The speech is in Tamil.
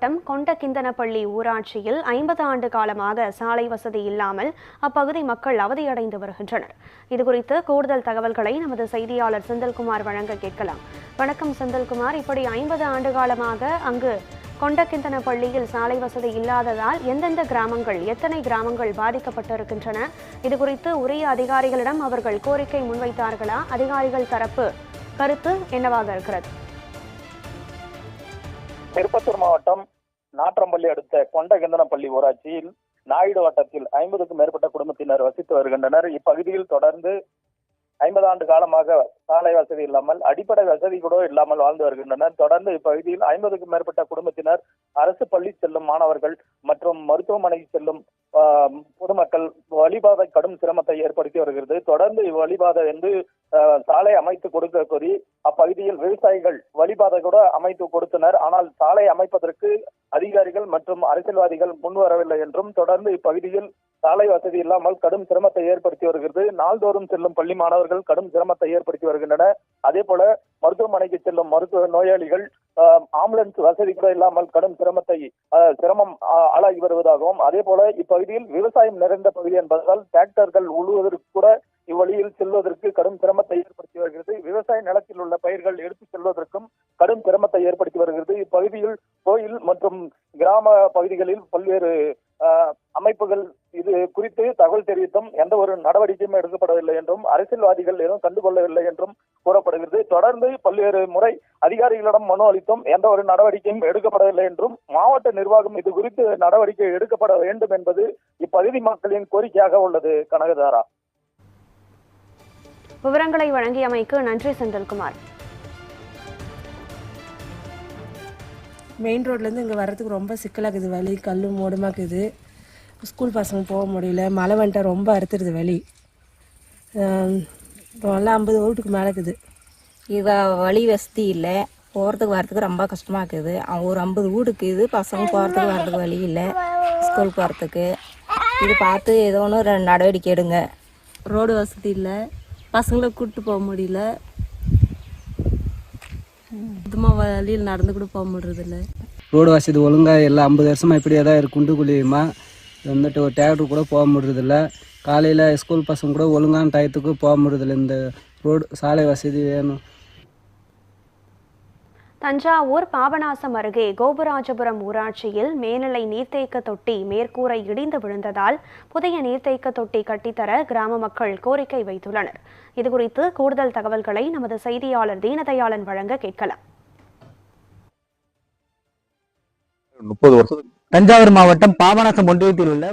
மாவட்டம் கொண்டகிந்தனப்பள்ளி ஊராட்சியில் ஐம்பது ஆண்டு காலமாக சாலை வசதி இல்லாமல் அப்பகுதி மக்கள் அவதியடைந்து வருகின்றனர். இதுகுறித்து கூடுதல் தகவல்களை நமது செய்தியாளர் செந்தில்குமார் வழங்க கேட்கலாம். வணக்கம் செந்தில்குமார். இப்படி ஐம்பது ஆண்டு காலமாக அங்கு கொண்டகிந்தனப்பள்ளியில் சாலை வசதி இல்லாததால் எந்தெந்த கிராமங்கள் எத்தனை கிராமங்கள் பாதிக்கப்பட்டிருக்கின்றன? இதுகுறித்து உரிய அதிகாரிகளிடம் அவர்கள் கோரிக்கை முன்வைத்தார்களா? அதிகாரிகள் தரப்பு கருத்து என்னவாக இருக்கிறது? திருப்பத்தூர் மாவட்டம் நாற்றம்பள்ளி அடுத்த கொண்டகந்தனப்பள்ளி ஊராட்சியில் நாயுடு வட்டத்தில் ஐம்பதுக்கும் மேற்பட்ட குடும்பத்தினர் வசித்து வருகின்றனர். இப்பகுதியில் தொடர்ந்து ஐம்பது ஆண்டு காலமாக சாலை வசதி இல்லாமல் அடிப்படை வசதி கூட இல்லாமல் வாழ்ந்து வருகின்றனர். தொடர்ந்து இப்பகுதியில் ஐம்பதுக்கும் மேற்பட்ட குடும்பத்தினர் அரசு பள்ளி செல்லும் மாணவர்கள் மற்றும் மருத்துவமனை செல்லும் பொதுமக்கள் வழிபாதை கடும் சிரமத்தை ஏற்படுத்தி வருகிறது. தொடர்ந்து இவ்வழிபாதை வந்து சாலை அமைத்து கொடுக்க கோரி அப்பகுதியில் விவசாயிகள் வழிபாதை கூட அமைத்து கொடுத்தனர். ஆனால் சாலை அமைப்பதற்கு அதிகாரிகள் மற்றும் அரசியல்வாதிகள் முன்வரவில்லை என்றும் தொடர்ந்து இப்பகுதியில் சாலை வசதி இல்லாமல் கடும் சிரமத்தை ஏற்படுத்தி வருகிறது. நாள்தோறும் செல்லும் பள்ளி மாணவர்கள் கடும் சிரமத்தை ஏற்படுத்தி வருகின்றனர். அதே போல மருத்துவமனைக்கு செல்லும் மருத்துவ நோயாளிகள் ஆம்புலன்ஸ் வசதி கூட இல்லாமல் கடும் சிரமத்தை சிரமம் ஆளாகி வருவதாகவும் அதே போல இப்பகுதியில் விவசாயம் நிறைந்த பகுதி என்பதால் டிராக்டர்கள் உழுவதற்கு கூட இவ்வழியில் செல்வதற்கு கடும் சிரமத்தை ஏற்படுத்தி வருகிறது. விவசாய நிலத்தில் உள்ள பயிர்கள் எடுத்து செல்வதற்கும் கடும் சிரமத்தை ஏற்படுத்தி வருகிறது. இப்பகுதியில் கோயில் மற்றும் கிராம பகுதிகளில் பல்வேறு அமைப்புகள் இது குறித்து தகவல் தெரிவித்தும் எந்த ஒரு நடவடிக்கையும் எடுக்கப்படவில்லை என்றும் அரசியல்வாதிகள் எதுவும் கண்டுகொள்ளவில்லை என்றும் கூறப்படுகிறது தொடர்ந்து பல்வேறு முறை அதிகாரிகளிடம் மனு அளித்தும் எந்த ஒரு நடவடிக்கையும் எடுக்கப்படவில்லை என்றும் மாவட்ட நிர்வாகம் இது குறித்து நடவடிக்கை எடுக்கப்பட வேண்டும் என்பது இப்பகுதி மக்களின் கோரிக்கையாக உள்ளது. கனகதாரா. விவரங்களை வழங்கியமைக்கு நன்றி செந்தில்குமார். மெயின் ரோட்லேருந்து இங்கே வர்றதுக்கு ரொம்ப சிக்கலாக இருக்குது வழி கல் மூடமாக இருக்குது ஸ்கூல் பசங்க போக முடியல. மழை வந்துட்டா ரொம்ப அறுத்துருது வழி இப்போ எல்லாம் ஐம்பது வீட்டுக்கு மேலே இருக்குது. இவ வழி வசதி இல்லை. போகிறதுக்கு வரதுக்கு ரொம்ப கஷ்டமாக இருக்குது. அவன் ஒரு ஐம்பது வீடுக்கு இது பசங்க போகிறதுக்கு வரதுக்கு வழி இல்லை. ஸ்கூல் போகிறதுக்கு இது பார்த்து ஏதோ ஒன்று ஒரு நடவடிக்கை எடுங்க. ரோடு வசதி இல்லை. பசங்களை கூப்பிட்டு போக முடியல. சுத்தமாக வழியில் நடந்து கூட போக முடியறதில்ல ரோடு வசதி ஒழுங்காக இல்லை. ஐம்பது வருஷமாக இப்படியே தான் இருக்கு. குண்டு குழியுமா. வந்துட்டு ஒரு டிராக்டர் கூட போக முடியறதில்ல காலையில் ஸ்கூல் பசங்க கூட ஒழுங்கான டயத்துக்கு போக முடியறதில்ல. இந்த ரோடு சாலை வசதி வேணும். தஞ்சாவூர் பாபநாசம் அருகே கோபுராஜபுரம் ஊராட்சியில் மேல்நிலை நீர்த்தேக்க தொட்டி மேற்கூரை இடிந்து விழுந்ததால் புதிய நீர்த்தேக்க தொட்டி கட்டித்தர கிராம மக்கள் கோரிக்கை வைத்துள்ளனர். இதுகுறித்து கூடுதல் தகவல்களை நமது செய்தியாளர் தீனதயாளன் வழங்க கேட்கலாம். முப்பது வருஷத்துக்கு தஞ்சாவூர் மாவட்டம் பாபநாசம் ஒன்றியத்தில் உள்ள